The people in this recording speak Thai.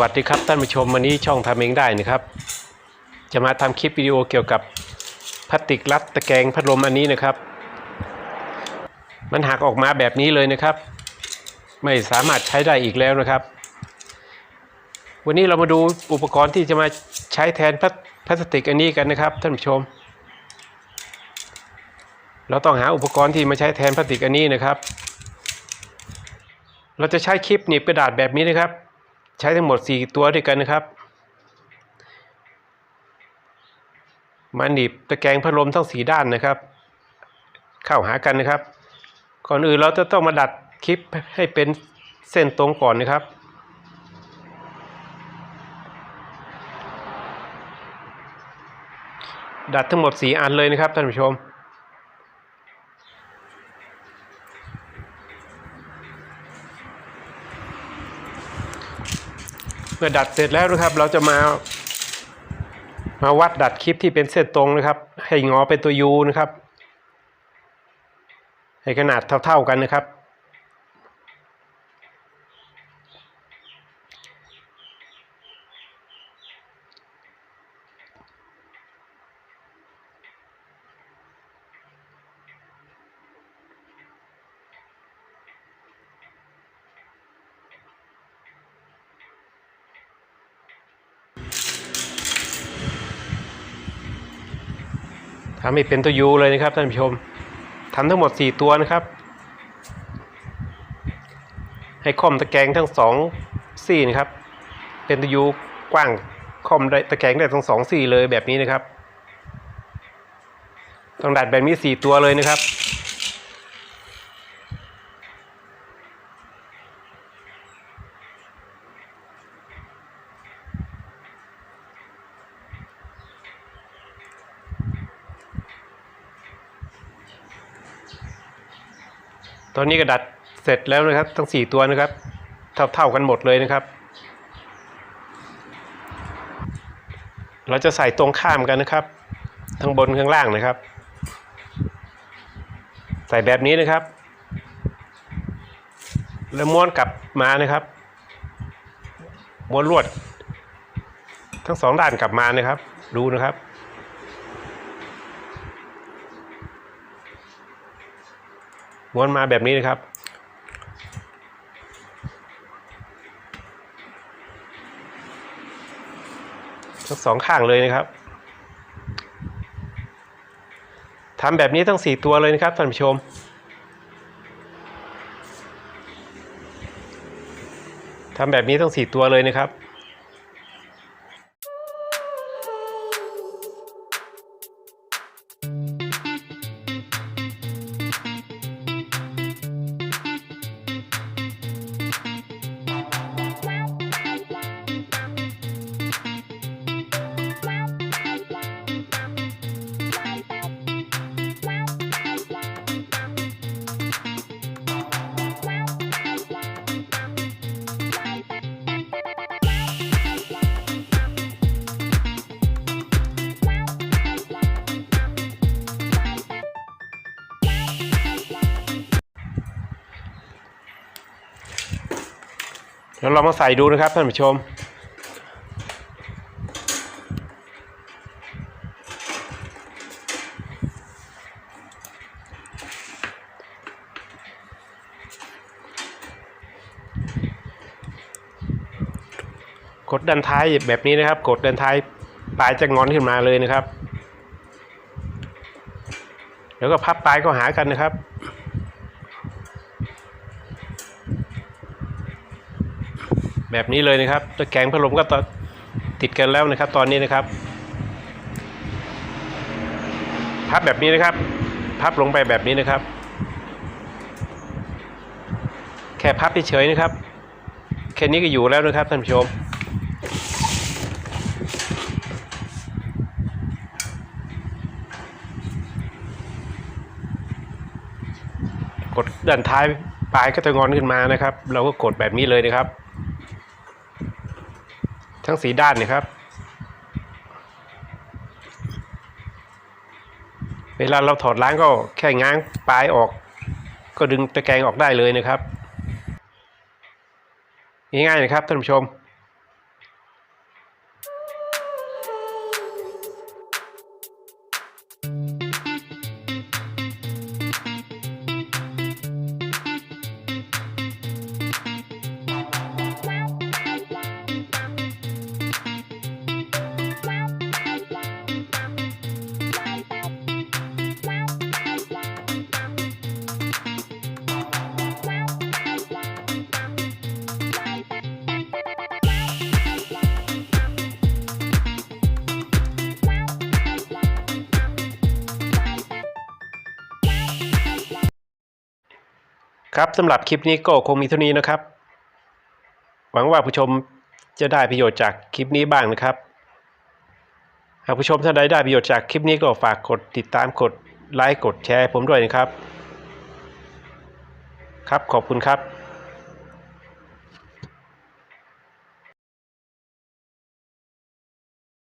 วัสดีครับท่านผู้ชมวันนี้ช่องทำเองได้นะครับ จะมาทำคลิปวิดีโอเกี่ยวกับพลาสติกรัดตะแกรงพัดลมอันนี้นะครับ มันหักออกมาแบบนี้เลยนะครับ ไม่สามารถใช้ได้อีกแล้วนะครับ วันนี้เรามาดูอุปกรณ์ที่จะมาใช้แทนพลาพลาสติกอันนี้กันนะครับ ท่านผู้ชม เราต้องหาอุปกรณ์ที่มาใช้แทนพลาสติกอันนี้นะครับ เราจะใช้คลิปหนีบกระดาษแบบนี้นะครับ ใช้ทั้งหมด 4 ตัวด้วยกันนะครับมาหนีบตะแกรงพัดลมทั้งสีด้านนะครับ เข้าหากันนะครับ ก่อนอื่นเราจะต้องมาดัดคลิปให้เป็นเส้นตรงก่อนนะครับ ดัดทั้งหมด 4 อันเลยนะครับท่านผู้ชม เมื่อดัดเสร็จแล้วนะครับ เราจะมา มาวัดดัดคลิปที่เป็นเส้นตรงนะครับ ให้งอเป็นตัวยูนะครับ ให้ขนาดเท่า ๆกันนะครับ ทำให้เป็นตัวยูเลยนะครับท่านผู้ชมทำทั้งหมด 4 ตัวนะครับ ให้ค่อมตะแกรงทั้งสองซี่นะครับ เป็นตัวยูกว้างค่อมได้ตะแกรงได้ทั้งสองซี่เลยแบบนี้นะครับ ต้องดัดแบบนี้ 4 ตัวเลยนะครับ ตอนนี้ก็ดัดเสร็จแล้วนะครับ ทั้ง 4 ตัวนะครับ เท่าๆกันหมดเลยนะครับ เราจะใส่ตรงข้ามกันนะครับ ทั้งบนข้างล่างนะครับ ใส่แบบนี้นะครับ แล้วม้วนกลับมานะครับ ม้วนลวด ทั้งสองด้านกลับมานะครับ ดูนะครับ ม้วนมาแบบนี้นะครับ ทั้งสองข้างเลยนะครับทำแบบนี้ทั้งสี่ตัวเลยนะครับท่านผู้ชมทำแบบนี้ทั้งสี่ตัวเลยนะครับ แล้วเรามาใส่ดูนะครับท่านผู้ชม กดด้านท้ายแบบนี้นะครับ กดด้านท้ายปลายจะงอนขึ้นมาเลยนะครับ แล้วก็พับปลายก็หากันนะครับ แบบนี้เลยนะครับตะแกรงพัดลมก็ตติดกันแล้วนะครับ ตอนนี้นะครับ พับแบบนี้นะครับ พับลงไปแบบนี้นะครับ แค่พับเฉยๆนะครับ แค่นี้ก็อยู่แล้วนะครับท่านผู้ชมกดด้านท้ายปลายก็จะงอนขึ้นมานะครับ เราก็กดแบบนี้เลยนะครับ ทั้งสีด้านนะครับ เวลาเราถอดล้างก็แค่ง้างปลายออก ก็ดึงตะแกรงออกได้เลยนะครับ ง่ายๆนะครับท่านผู้ชม ครับสำหรับคลิปนี้ก็คงมีเท่านี้นะครับ หวังว่าผู้ชมจะได้ประโยชน์จากคลิปนี้บ้างนะครับ หากผู้ชมท่านใดได้ประโยชน์จากคลิปนี้ก็ฝากกดติดตามกดไลค์กดแชร์ผมด้วยนะครับ ครับขอบคุณครับ